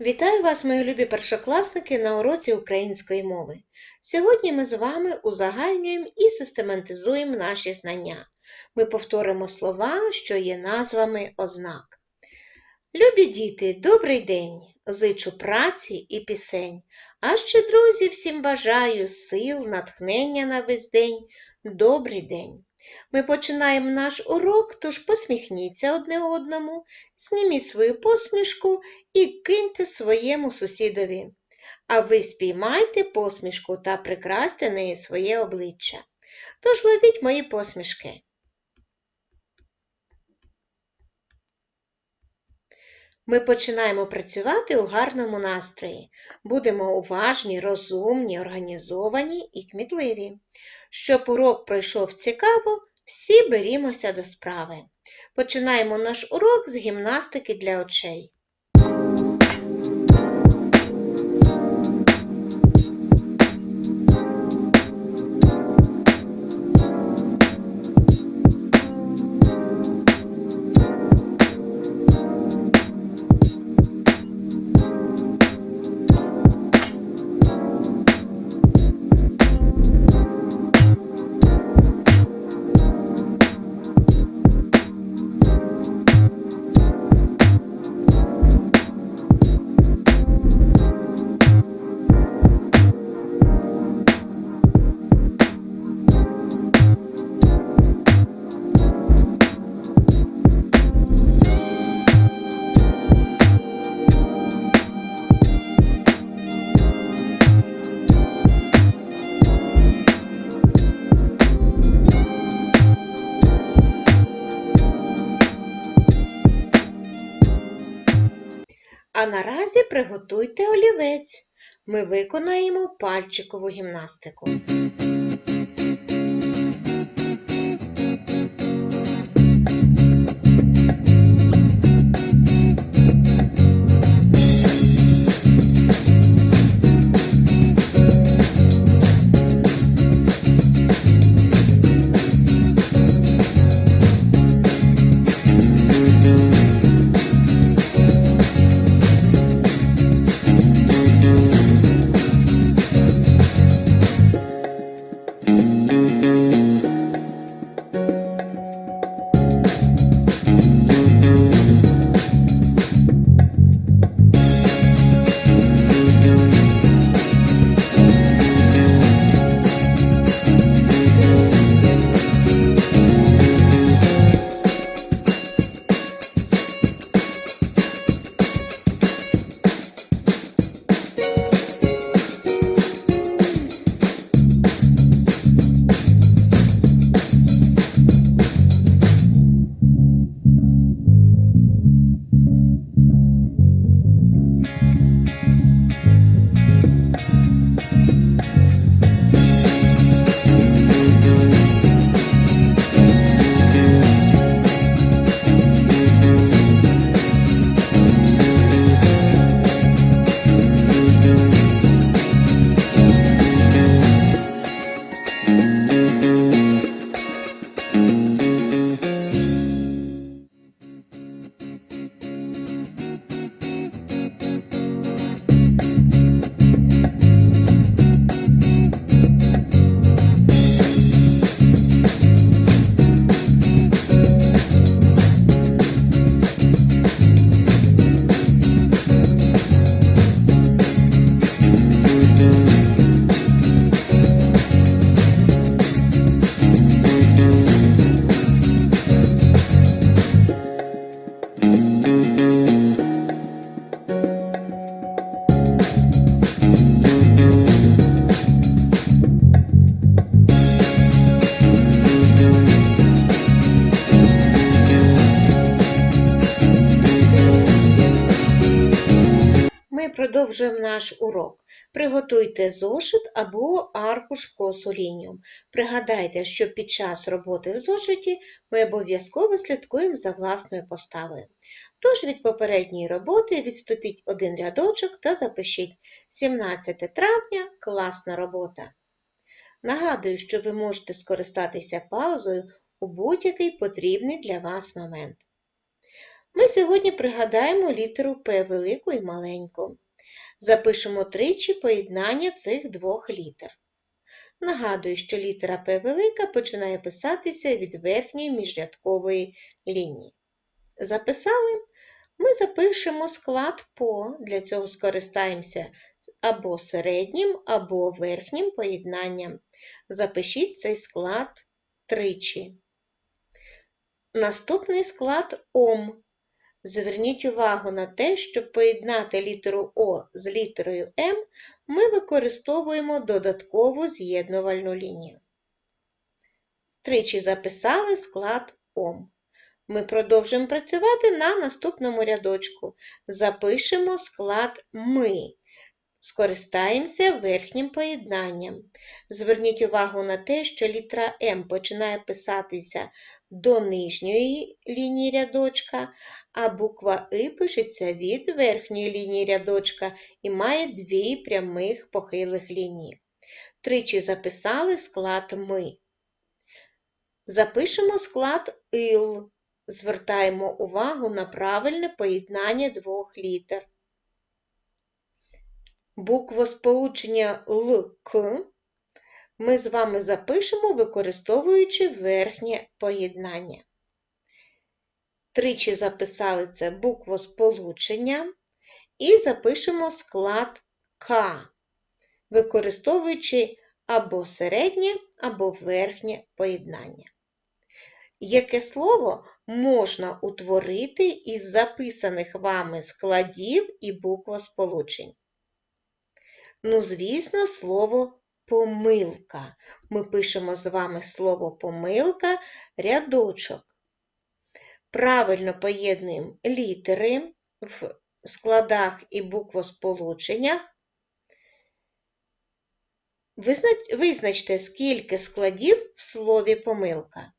Вітаю вас, мої любі першокласники, на уроці української мови. Сьогодні ми з вами узагальнюємо і систематизуємо наші знання. Ми повторимо слова, що є назвами ознак. Любі діти, добрий день! Зичу праці і пісень. А ще, друзі, всім бажаю сил, натхнення на весь день. Добрий день! Ми починаємо наш урок, тож посміхніться одне одному, зніміть свою посмішку і киньте своєму сусідові. А ви спіймайте посмішку та прикрасьте нею своє обличчя. Тож ловіть мої посмішки. Ми починаємо працювати у гарному настрої. Будемо уважні, розумні, організовані і кмітливі. Щоб урок пройшов цікаво, всі берімося до справи. Починаємо наш урок з гімнастики для очей. А наразі приготуйте олівець. Ми виконаємо пальчикову гімнастику. Наш урок. Приготуйте зошит або аркуш лінію. Пригадайте, що під час роботи в зошиті ми обов'язково слідкуємо за власною поставою. Тож від попередньої роботи відступіть один рядочок та запишіть 17 травня класна робота. Нагадую, що ви можете скористатися паузою у будь-який потрібний для вас момент. Ми сьогодні пригадаємо літеру П велику і маленьку. Запишемо тричі поєднання цих двох літер. Нагадую, що літера П велика починає писатися від верхньої міжрядкової лінії. Записали? Ми запишемо склад ПО, для цього скористаємося або середнім, або верхнім поєднанням. Запишіть цей склад тричі. Наступний склад ОМ. Зверніть увагу на те, щоб поєднати літеру О з літерою М, ми використовуємо додаткову з'єднувальну лінію. Тричі записали склад ОМ. Ми продовжимо працювати на наступному рядочку. Запишемо склад Ми. Скористаємося верхнім поєднанням. Зверніть увагу на те, що літера М починає писатися до нижньої лінії рядочка, а буква И пишеться від верхньої лінії рядочка і має дві прямих похилих лінії. Тричі записали склад Ми. Запишемо склад ИЛ. Звертаємо увагу на правильне поєднання двох літер. Буквосполучення Л К ми з вами запишемо, використовуючи верхнє поєднання. Тричі записали це буквосполучення і запишемо склад К, використовуючи або середнє, або верхнє поєднання. Яке слово можна утворити із записаних вами складів і буквосполучень? Ну, звісно, слово помилка. Ми пишемо з вами слово помилка рядочок. Правильно поєднуємо літери в складах і буквосполученнях. Визначте, скільки складів в слові помилка.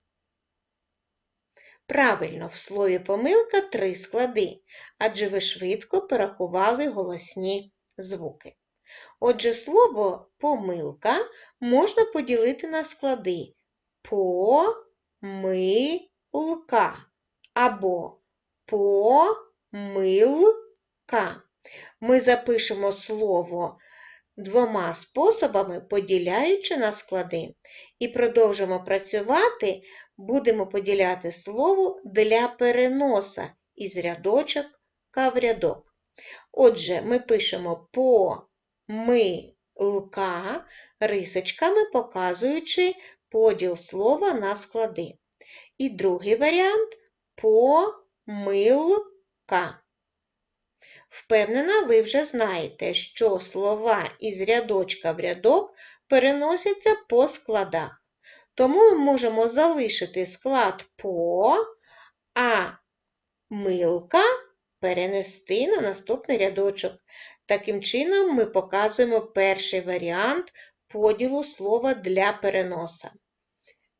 Правильно, в слові помилка три склади, адже ви швидко порахували голосні звуки. Отже, слово помилка можна поділити на склади помилка або помилка. Ми запишемо слово двома способами, поділяючи на склади, і продовжимо працювати, будемо поділяти слово для переноса із рядочок в рядок. Отже, ми пишемо по милка рисочками показуючи поділ слова на склади. І другий варіант помилка. Впевнена, ви вже знаєте, що слова із рядочка в рядок переносяться по складах. Тому ми можемо залишити склад по, а милка перенести на наступний рядочок. Таким чином, ми показуємо перший варіант поділу слова для переноса.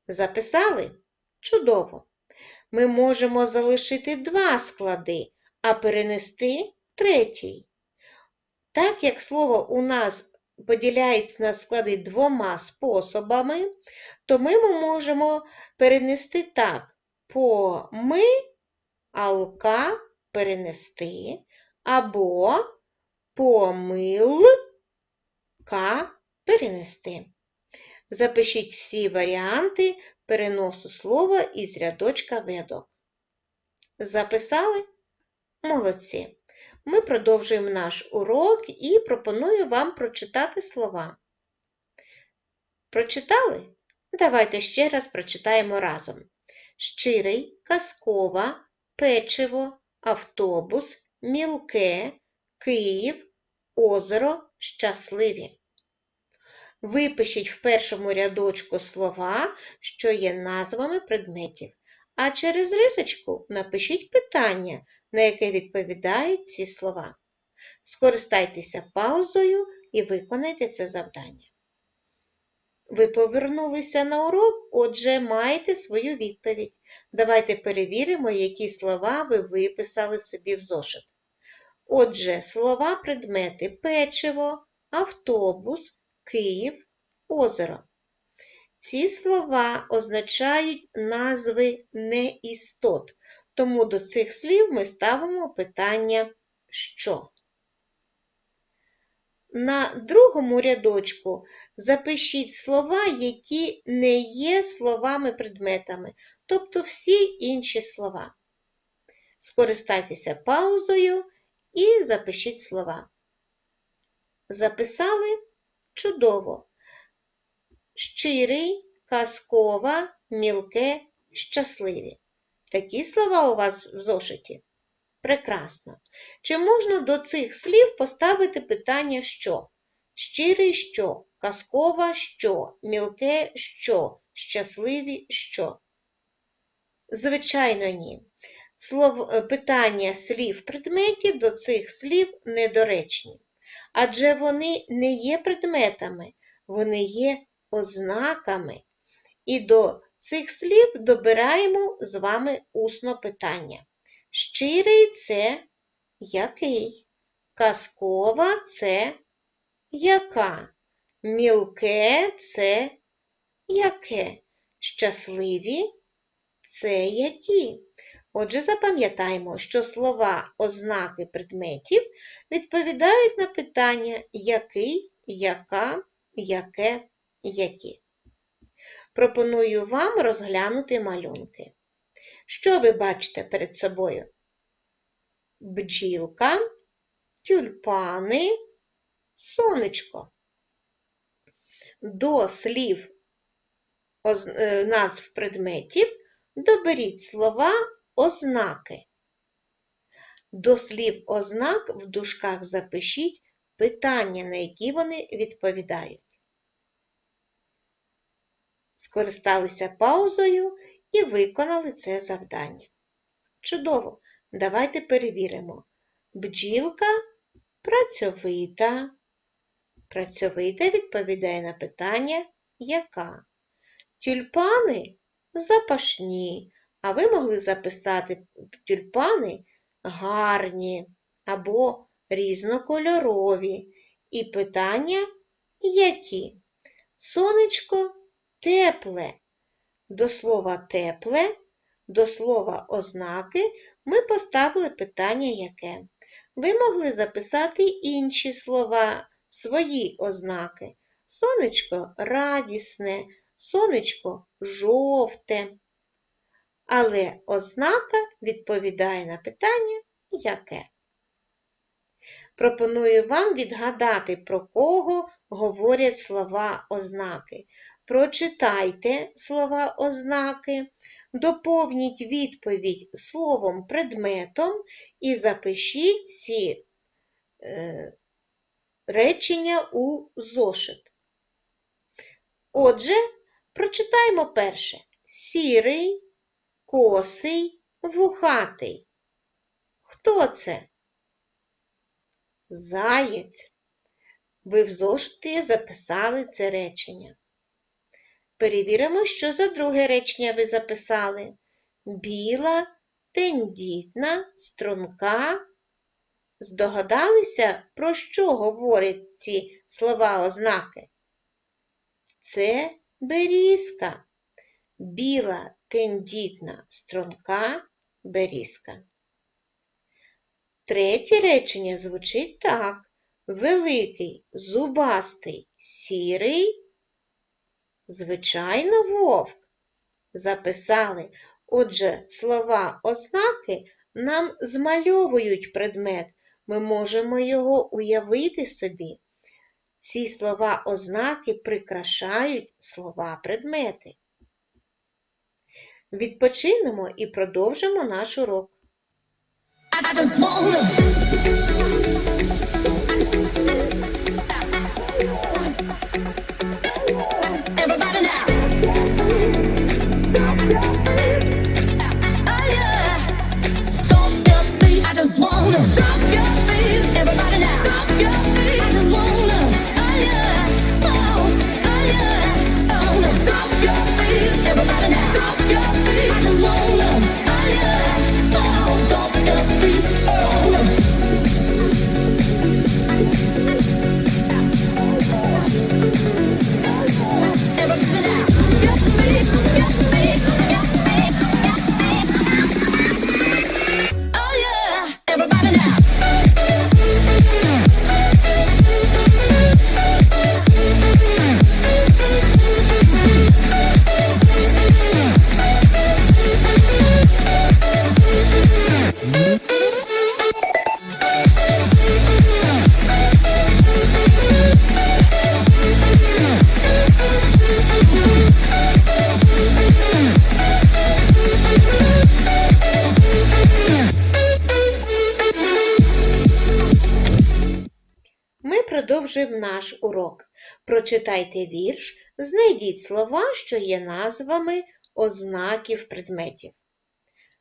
Записали? Чудово! Ми можемо залишити два склади, а перенести третій. Так як слово у нас поділяється на склади двома способами, то ми можемо перенести так: по ми, алка перенести, або помилка перенести. Запишіть всі варіанти переносу слова із рядочка в рядок. Записали? Молодці! Ми продовжуємо наш урок і пропоную вам прочитати слова. Прочитали? Давайте ще раз прочитаємо разом. Щирий, казкова, печиво, автобус, мілке, Київ, озеро, щасливі. Випишіть в першому рядочку слова, що є назвами предметів, а через рисочку напишіть питання, на яке відповідають ці слова. Скористайтеся паузою і виконайте це завдання. Ви повернулися на урок, отже, маєте свою відповідь. Давайте перевіримо, які слова ви виписали собі в зошит. Отже, слова предмети печиво, автобус, Київ, озеро. Ці слова означають назви неістот, тому до цих слів ми ставимо питання що. На другому рядочку запишіть слова, які не є словами-предметами, тобто всі інші слова. Скористайтеся паузою і запишіть слова. Записали чудово. Щирий, казкова, мілке, щасливі. Такі слова у вас в зошиті? Прекрасно. Чи можна до цих слів поставити питання що? Щирий що, казкова що, мілке що, щасливі що? Звичайно, ні. Слов, е, питання слів предметів до цих слів недоречні, адже вони не є предметами, вони є ознаками. І до цих слів добираємо з вами усно питання. Щирий це який? Казкова це яка? Мілке це яке? Щасливі це які? Отже, запам'ятаємо, що слова ознаки предметів відповідають на питання який, яка, яке, які. Пропоную вам розглянути малюнки. Що ви бачите перед собою? Бджілка, тюльпани, сонечко. До слів е, назв предметів доберіть слова ознаки. До слів ознак в дужках запишіть питання, на які вони відповідають. Скористалися паузою і виконали це завдання. Чудово! Давайте перевіримо. Бджілка працьовита. Працьовита відповідає на питання яка? Тюльпани запашні, а ви могли записати тюльпани гарні або різнокольорові. І питання які? Сонечко тепле. До слова тепле, до слова ознаки ми поставили питання яке. Ви могли записати інші слова, свої ознаки. Сонечко радісне, сонечко жовте. Але ознака відповідає на питання яке. Пропоную вам відгадати, про кого говорять слова ознаки. Прочитайте слова ознаки, доповніть відповідь словом предметом і запишіть ці е, речення у зошит. Отже, прочитаємо перше. Сірий, косий, вухатий. Хто це? Заєць. Ви в зошиті записали це речення. Перевіримо, що за друге речення ви записали. Біла, тендітна, струнка. Здогадалися, про що говорять ці слова ознаки? Це берізка. Біла, тендітна, струнка, берізка. Третє речення звучить так. Великий, зубастий, сірий. Звичайно, вовк. Записали. Отже, слова ознаки нам змальовують предмет. Ми можемо його уявити собі. Ці слова ознаки прикрашають слова предмети. Відпочинемо і продовжимо наш урок. Урок. Прочитайте вірш, знайдіть слова, що є назвами ознаків предметів.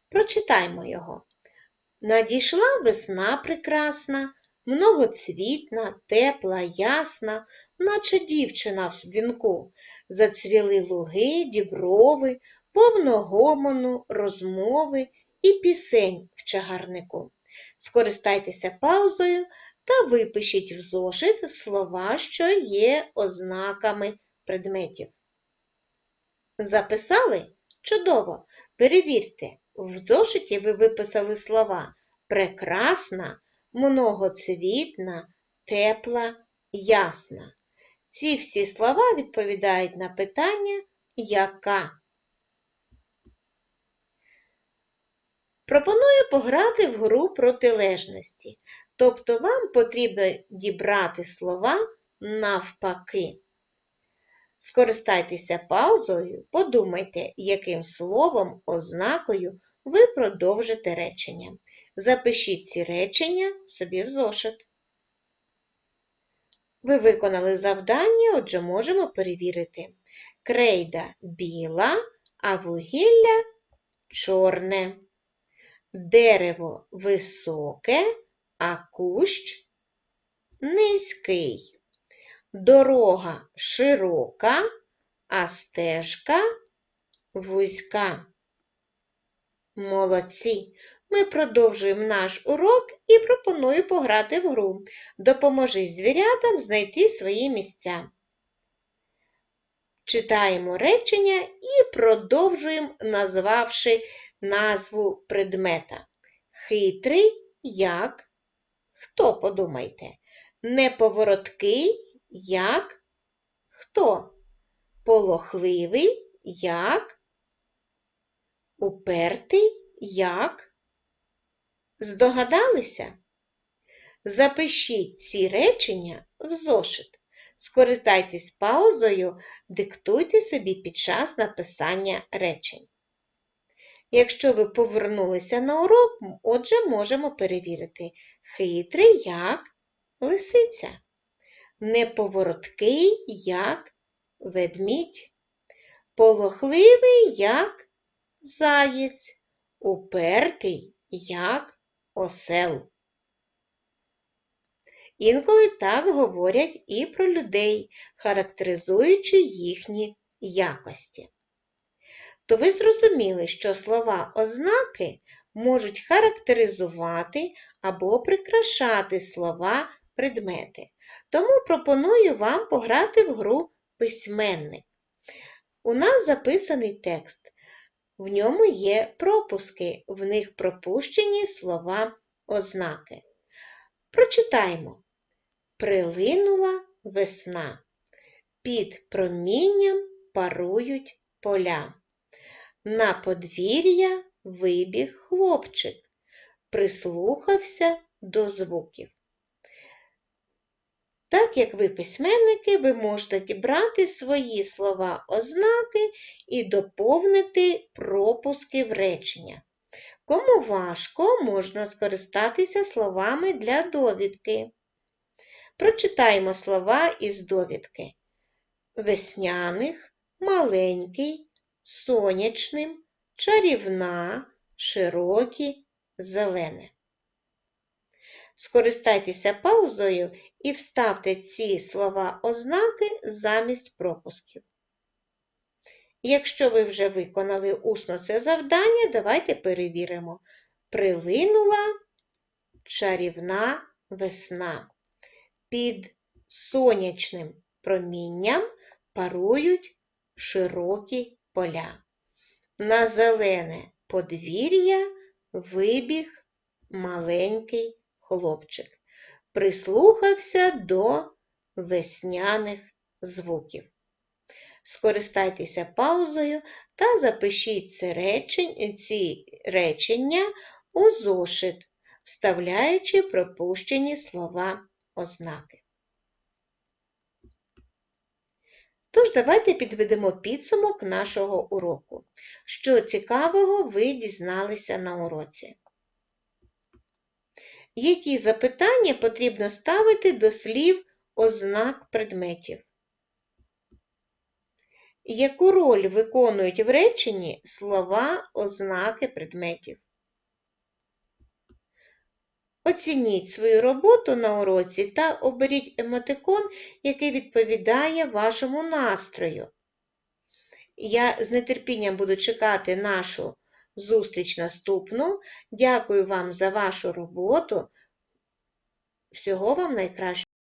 Прочитаймо його. Надійшла весна прекрасна, многоцвітна, тепла, ясна, наче дівчина в вінку. Зацвіли луги, діброви, повно гомону, розмови і пісень в чагарнику. Скористайтеся паузою та випишіть в зошит слова, що є ознаками предметів. Записали? Чудово! Перевірте, в зошиті ви виписали слова прекрасна, многоцвітна, тепла, ясна. Ці всі слова відповідають на питання яка. Пропоную пограти в гру протилежності, тобто вам потрібно дібрати слова навпаки. Скористайтеся паузою, подумайте, яким словом, ознакою ви продовжите речення. Запишіть ці речення собі в зошит. Ви виконали завдання, отже, можемо перевірити. Крейда біла, а вугілля чорне. Дерево високе, а кущ низький. Дорога широка, а стежка вузька. Молодці! Ми продовжуємо наш урок і пропоную пограти в гру. Допоможи звірятам знайти свої місця. Читаємо речення і продовжуємо, назвавши назву предмета. Хитрий як хто подумайте? Неповороткий як хто? Полохливий як упертий як Здогадалися? Запишіть ці речення в зошит. Скористайтесь паузою, диктуйте собі під час написання речень. Якщо ви повернулися на урок, отже, можемо перевірити хитрий як лисиця, неповороткий як ведмідь, полохливий як заєць, упертий як осел. Інколи так говорять і про людей, характеризуючи їхні якості. То ви зрозуміли, що слова ознаки можуть характеризувати або прикрашати слова предмети. Тому пропоную вам пограти в гру письменник. У нас записаний текст. В ньому є пропуски, в них пропущені слова ознаки. Прочитаймо. Прилинула весна. Під промінням парують поля. На подвір'я вибіг хлопчик, прислухався до звуків. Так як ви письменники, ви можете дібрати свої слова ознаки і доповнити пропуски в речення. Кому важко, можна скористатися словами для довідки. Прочитаємо слова із довідки. Весняних, маленький, сонячним, чарівна, широкі, зелене. Скористайтеся паузою і вставте ці слова ознаки замість пропусків. Якщо ви вже виконали усно це завдання, давайте перевіримо. Прилинула чарівна весна. Під сонячним промінням парують широкі поля. На зелене подвір'я вибіг маленький хлопчик. Прислухався до весняних звуків. Скористайтеся паузою та запишіть ці речення у зошит, вставляючи пропущені слова ознаки. Тож, давайте підведемо підсумок нашого уроку. Що цікавого ви дізналися на уроці? Які запитання потрібно ставити до слів ознак предметів. Яку роль виконують в реченні слова ознаки предметів? Оцініть свою роботу на уроці та оберіть емотикон, який відповідає вашому настрою. Я з нетерпінням буду чекати нашу зустріч наступну. Дякую вам за вашу роботу. Всього вам найкращого.